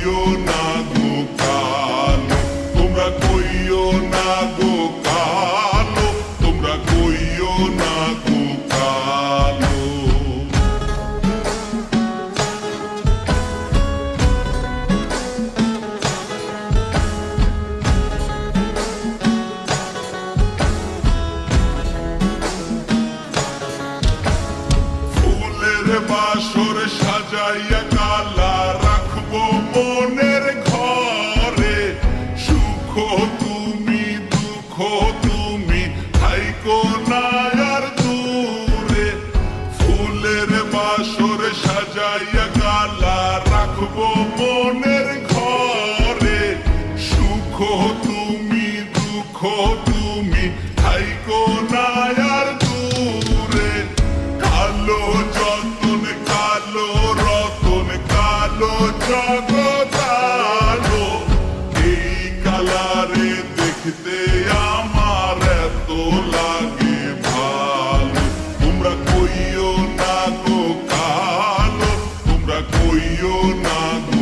কইও না গো কালো তোমরা কইও না গো রাখব মনের ঘরে সুখ তুমি দুঃখ তুমি ঠাই dog.